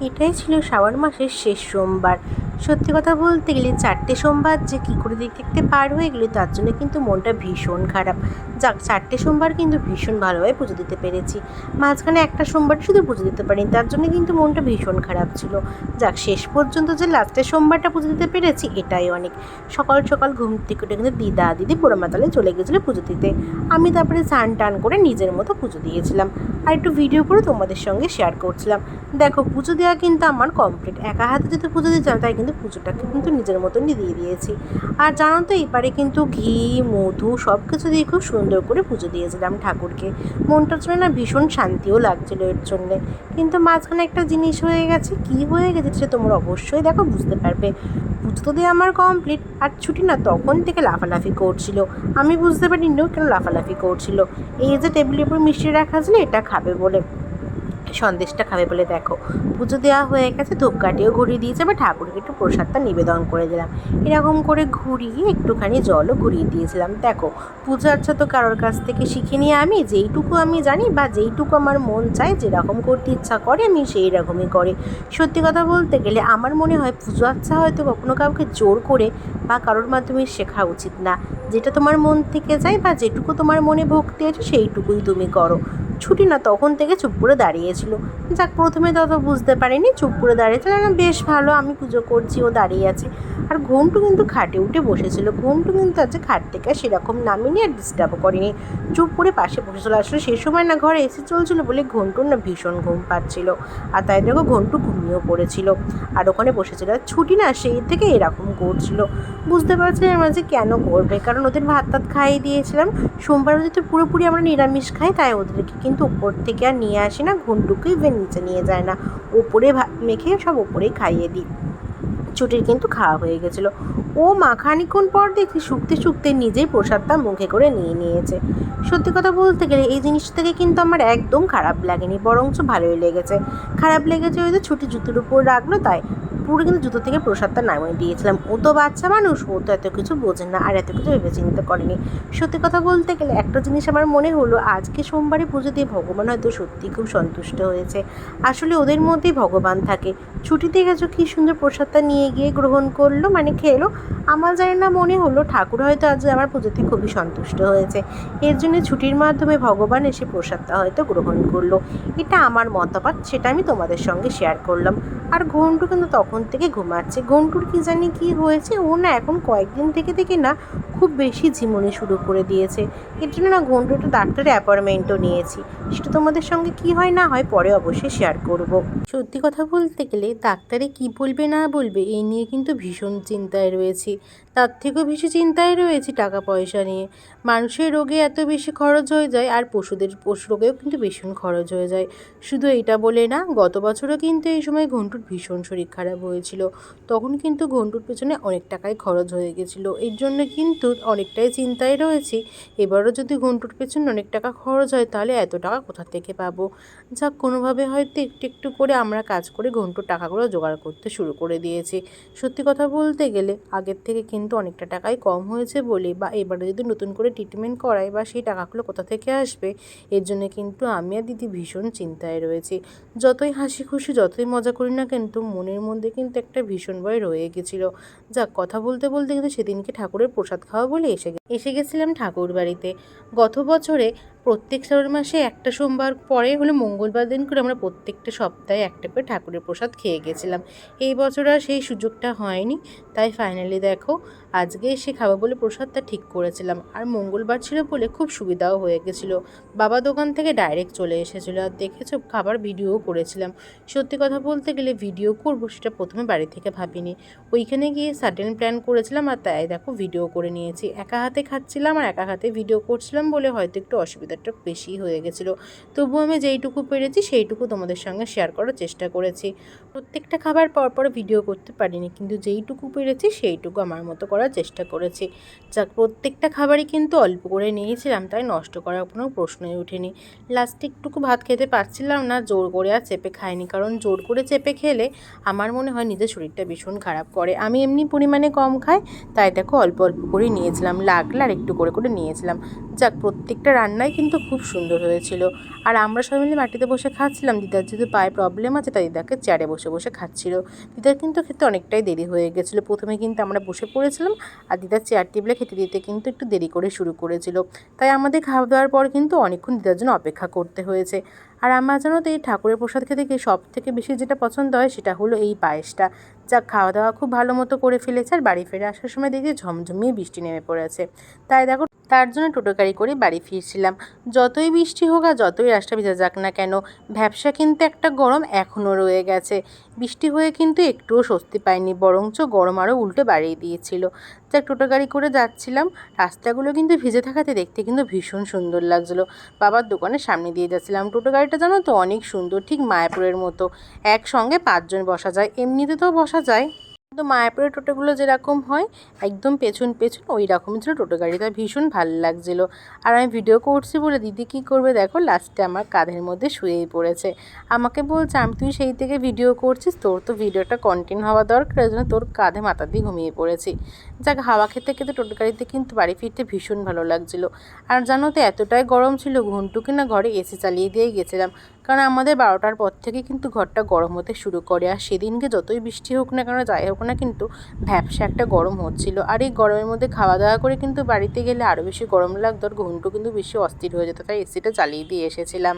এটাই ছিল শ্রাবণ মাসের শেষ সোমবার। সত্যি কথা বলতে গেলে চারটে সোমবার যে কী করে দেখতে দেখতে পার হয়ে গেলো, তার জন্য কিন্তু মনটা ভীষণ খারাপ। যাক, চারটে সোমবার কিন্তু ভীষণ ভালোভাবে পুজো দিতে পেরেছি। মাঝখানে একটা সোমবার শুধু পুজো দিতে পারিনি, তার জন্য কিন্তু মনটা ভীষণ খারাপ ছিল। যাক, শেষ পর্যন্ত যে লাস্টের সোমবারটা পুজো দিতে পেরেছি, এটাই অনেক। সকাল সকাল ঘুম থেকে উঠে কিন্তু দিদা দিদি পোড়ামাতালে চলে গেছিল পুজো দিতে। আমি তারপরে স্নান টান করে নিজের মতো পুজো দিয়েছিলাম। আর একটু ভিডিও করে তোমাদের সঙ্গে শেয়ার করছিলাম। দেখো, পুজো দেওয়া কিন্তু আমার কমপ্লিট একা হাতে যদি পুজো দিয়েছিলাম তাই কিন্তু পুজোটাকে কিন্তু নিজের মতনই দিয়ে দিয়েছি। আর জানো তো এবারে কিন্তু ঘি, মধু সব কিছু দিয়ে খুব সুন্দর করে পুজো দিয়েছিলাম ঠাকুরকে। মনটার জন্য না ভীষণ শান্তিও লাগছিল এর জন্যে। কিন্তু মাঝখানে একটা জিনিস হয়ে গেছে, কি হয়ে গেছে সে তোমরা অবশ্যই দেখো, বুঝতে পারবে। পুজো তো দিয়ে আমার কমপ্লিট আর ছুটি না তখন থেকে লাফালাফি করছিল। আমি বুঝতে পারিনি কেন লাফালাফি করছিল। এই যে টেবিলের উপর মিষ্টি রাখা ছিল এটা খাবে বলে। সন্দেশটা খাবে বলে দেখো। পুজো দেওয়া হয়ে গেছে, ধূপকাঠিও ঘুরিয়ে দিয়েছে বা ঠাকুরকে একটু প্রসাদটা নিবেদন করে দিলাম। এরকম করে ঘুরিয়ে একটুখানি জলও ঘুরিয়ে দিয়েছিলাম। দেখো, পুজো আচ্ছা তো কারোর কাছ থেকে শিখে নিয়ে আমি, যেইটুকু আমি জানি বা যেইটুকু আমার মন চায়, যেরকম করতে ইচ্ছা করে, আমি সেই রকমই করে। সত্যি কথা বলতে গেলে আমার মনে হয় পুজো আচ্ছা হয়তো কখনো কাউকে জোর করে বা কারোর মাধ্যমে শেখা উচিত না। যেটা তোমার মন থেকে যায় বা যেটুকু তোমার মনে ভক্তি আছে, সেইটুকুই তুমি করো। ছুটি না তখন থেকে চুপ করে দাঁড়িয়েছিল। যাক, প্রথমে তত বুঝতে পারিনি, চুপ করে দাঁড়িয়েছিল। না বেশ ভালো, আমি পুজো করছি, ও দাঁড়িয়ে আছে। আর ঘুমটু কিন্তু খাটে উঠে বসেছিল। ঘুমটু কিন্তু আজকে খাট থেকে সেরকম নামিনি আর ডিস্টার্বও করিনি। চুপ করে পাশে বসেছিল। আসলে সেই সময় না ঘরে এসে চলছিল বলে ঘন্টুর না ভীষণ ঘুম পাচ্ছিল। আর তাই দেখো ঘন্টু ঘুমিয়েও পড়েছিল। আর ওখানে বসেছিল। আর ছুটি না সেই থেকে এরকম করছিল। বুঝতে পারছিলাম যে কেন করবে। কারণ ওদের ভাত টাত খাইয়ে দিয়েছিলাম। সোমবার যেহেতু পুরোপুরি আমরা নিরামিষ খাই, তাই ওদেরকে কিন্তু উপর থেকে আর নিয়ে আসি না ঘন্টুকে ইভেন নিচে নিয়ে যায় না। ওপরে মেখে সব ওপরে খাইয়ে দিই। ছুটির কিন্তু খাওয়া হয়ে গেছিল। ও মাখানিক্ষণ পর দেখি শুকতে শুকতে নিজেই প্রসাদটা মুখে করে নিয়ে নিয়েছে। সত্যি কথা বলতে গেলে এই জিনিস থেকে কিন্তু আমার একদম খারাপ লাগেনি, বরঞ্চ ভালোই লেগেছে। খারাপ লেগেছে ওই যে ছুটি জুতোর উপর রাখল, তাই পুরো কিন্তু জুতো থেকে প্রসাদটা নামিয়ে দিয়েছিলাম। ও তো বাচ্চা মানুষ, ও তো এত কিছু বোঝে না আর এত কিছু ভেবে চিন্তা করেনি। সত্যি কথা বলতে গেলে একটা জিনিস আমার মনে হলো, আজকে সোমবারে পুজো দিয়ে ভগবান হয়তো সত্যি খুব সন্তুষ্ট হয়েছে। আসলে ওদের মধ্যেই ভগবান থাকে। ছুটিতে গেছো, কী সুন্দর প্রসাদটা নিয়ে গিয়ে গ্রহণ করল মানে খেলো। আমার জানি না মনে হলো ঠাকুর হয়তো আজ আমার পুজোতে খুবই সন্তুষ্ট হয়েছে। এর জন্য ছুটির মাধ্যমে ভগবান এসে প্রসাদটা হয়তো গ্রহণ করল। এটা আমার মতামত সেটা আমি তোমাদের সঙ্গে শেয়ার করলাম। আর ঘন্টু কিন্তু তখন থেকে ঘুমাচ্ছে। ঘন্টুর কি জানি কি হয়েছে, ও না এখন কয়েকদিন থেকে থেকে না খুব বেশি ঝিমুনি শুরু করে দিয়েছে। এর জন্য না ঘন্টু একটা ডাক্তারের অ্যাপয়েন্টমেন্টও নিয়েছি। সেটা তোমাদের সঙ্গে কি হয় না হয় পরে অবশ্যই শেয়ার করব। সত্যি কথা বলতে গেলে ডাক্তারে কি বলবে না বলবে এই নিয়ে কিন্তু ভীষণ চিন্তায় রয়েছি। তার থেকেও বেশি চিন্তায় রয়েছি টাকা পয়সা নিয়ে। মানুষের রোগে এত বেশি খরচ হয়ে যায় আর পশুদের পশু রোগেও কিন্তু ভীষণ খরচ হয়ে যায়। শুধু এটা বলে না, গত বছরও কিন্তু এই সময় ঘন্টুর ভীষণ শরীর খারাপ হয়েছিল। তখন কিন্তু ঘন্টুর পেছনে অনেক টাকাই খরচ হয়ে গেছিল। এর জন্য কিন্তু অনেকটাই চিন্তায় রয়েছি, এবারও যদি ঘন্টুর পেছনে অনেক টাকা খরচ হয় তাহলে এত টাকা কোথা থেকে পাবো? যা কোনোভাবে হয়তো একটু একটু করে আমরা কাজ করে ঘন্টুর টাকাগুলো জোগাড় করতে শুরু করে দিয়েছি। সত্যি কথা বলতে গেলে আগের থেকে কিন্তু অনেকটা টাকাই কম হয়েছে বলে বা এবারে যদি নতুন করে ট্রিটমেন্ট করাই বা সেই টাকাগুলো কোথা থেকে আসবে, এর জন্য কিন্তু আমি আর দিদি ভীষণ চিন্তায় রয়েছি। যতই হাসি খুশি, যতই মজা করি না কিন্তু মনের মধ্যে কিন্তু একটা ভীষণ ভয় রয়ে গেছিল। যাক, কথা বলতে বলতে কিন্তু সেদিনকে ঠাকুরের প্রসাদ খাওয়া বলে এসে এসে গেছিলাম ঠাকুর বাড়িতে। গত বছরে প্রত্যেক শ্রাবণ মাসে একটা সোমবার পরে হলো মঙ্গলবার দিন করে আমরা প্রত্যেকটা সপ্তাহে একটা করে ঠাকুরের প্রসাদ খেয়ে গেছিলাম। এই বছর আর সেই সুযোগটা হয়নি। তাই ফাইনালি দেখো, আজকে এসে খাব বলে প্রসাদটা ঠিক করেছিলাম। আর মঙ্গলবার ছিল বলে খুব সুবিধাও হয়ে গেছিল। বাবা দোকান থেকে ডাইরেক্ট চলে এসেছিল। আর দেখেছ, খাবার ভিডিও করেছিলাম। সত্যি কথা বলতে গেলে ভিডিও করব সেটা প্রথমে বাড়ি থেকে ভাবিনি। ওইখানে গিয়ে সাডেন প্ল্যান করেছিলাম আর তাই দেখো ভিডিও করে নিয়েছি। একা হাতে খাচ্ছিলাম আর একা হাতে ভিডিও করছিলাম বলে হয়তো একটু অসুবিধাটা বেশি হয়ে গেছিল। তবুও আমি যেইটুকু পেরেছি সেইটুকু তোমাদের সঙ্গে শেয়ার করার চেষ্টা করেছি। প্রত্যেকটা খাবার পর পর ভিডিও করতে পারিনি। কিন্তু যেইটুকু পেরেছি সেইটুকু আমার মতো করার চেষ্টা করেছি। যাক, প্রত্যেকটা খাবারই কিন্তু অল্প করে নিয়েছিলাম, তাই নষ্ট করার কোনো প্রশ্নই ওঠেনি লাস্টে একটুকু ভাত খেতে পারছিলাম না, জোর করে আর চেপে খাইনি, কারণ জোর করে চেপে খেলে আমার মনে হয় নিজের শরীরটা ভীষণ খারাপ করে। আমি এমনি পরিমাণে কম খাই, তাই দেখো অল্প অল্প করে নিয়েছিলাম, লাগলে আর একটু করে করে নিয়েছিলাম। যাক, প্রত্যেকটা রান্নাই কিন্তু খুব সুন্দর হয়েছিল। আর আমরা সবাই মিলে মাটিতে বসে খাচ্ছিলাম, দিদার যেহেতু পায়ে প্রবলেম আছে, তাই দিদাকে চেয়ারে বসে বসে খাচ্ছিল। দিদার কিন্তু খেতে অনেকটাই দেরি হয়ে গেছিল প্রথমে কিন্তু আমরা বসে পড়েছিলাম আর দিদার চেয়ার টেবিলে খেতে দিতে কিন্তু একটু দেরি করে শুরু করেছিল। তাই আমাদের খাওয়া দাওয়ার পর কিন্তু অনেকক্ষণ দিদার জন্য অপেক্ষা করতে হয়েছে। আর আমার জানো তো এই ঠাকুরের প্রসাদ খেতে গিয়ে সব থেকে বেশি যেটা পছন্দ হয় সেটা হলো এই পায়েসটা। যা খাওয়া দাওয়া খুব ভালো মতো করে ফেলেছে আর বাড়ি ফিরে আসার সময় দেখি ঝমঝমিয়ে বৃষ্টি নেমে পড়েছে। তাই দেখো তার জন্য টোটো গাড়ি করে বাড়ি ফিরছিলাম। যতই বৃষ্টি হোক আর যতই রাস্তা ভিজা যাক না কেন, ভ্যাবসা কিন্তু একটা গরম এখনও রয়ে গেছে। বৃষ্টি হয়ে কিন্তু একটুও স্বস্তি পাইনি, বরঞ্চ গরম আরও উল্টে বাড়িয়ে দিয়েছিল। যাক টোটো গাড়ি করে যাচ্ছিলাম। রাস্তাগুলো কিন্তু ভিজে থাকাতে দেখতে কিন্তু ভীষণ সুন্দর লাগছিল। বাবার দোকানের সামনে দিয়ে যাচ্ছিলাম। টোটো গাড়িটা জানো তো অনেক সুন্দর, ঠিক মায়াপুরের মতো। একসঙ্গে পাঁচজন বসা যায়। এমনিতে তো বসা যায় কিন্তু মায়াপুরের টোটোগুলো যেরকম হয়, একদম পেছন পেছন ওই রকমই ছিল। টোটো গাড়িটা ভীষণ ভালো লাগছিল। আর আমি ভিডিও করছি বলে, দিদি কী করবে? দেখো লাস্টে আমার কাঁধের মধ্যে শুয়েই পড়েছে। আমাকে বলছে, আমি তুই সেই থেকে ভিডিও করছিস, তোর তো ভিডিওটা কন্টিনিউ হওয়া দরকার, ওই জন্য তোর কাঁধে মাথা দিয়ে ঘুমিয়ে পড়েছি। যাক, হাওয়া খেতে খেতে টোটো গাড়িতে কিন্তু বাড়ি ফিরতে ভীষণ ভালো লাগছিল। আর জানো তো, এতটাই গরম ছিল ঘন্টু না ঘরে এসি চালিয়ে দিয়েই গেছিলাম। কারণ আমাদের বারোটার পর থেকে কিন্তু ঘরটা গরম হতে শুরু করে। আর সেদিনকে যতই বৃষ্টি হোক না কেন, যাই হোক না কিন্তু ভ্যাবসা একটা গরম হচ্ছিল। আর এই গরমের মধ্যে খাওয়া দাওয়া করে কিন্তু বাড়িতে গেলে আরও বেশি গরম লাগতো, আর ঘুমটা কিন্তু বেশি অস্থির হয়ে যেত, তাই এসিটা চালিয়ে দিয়ে এসেছিলাম।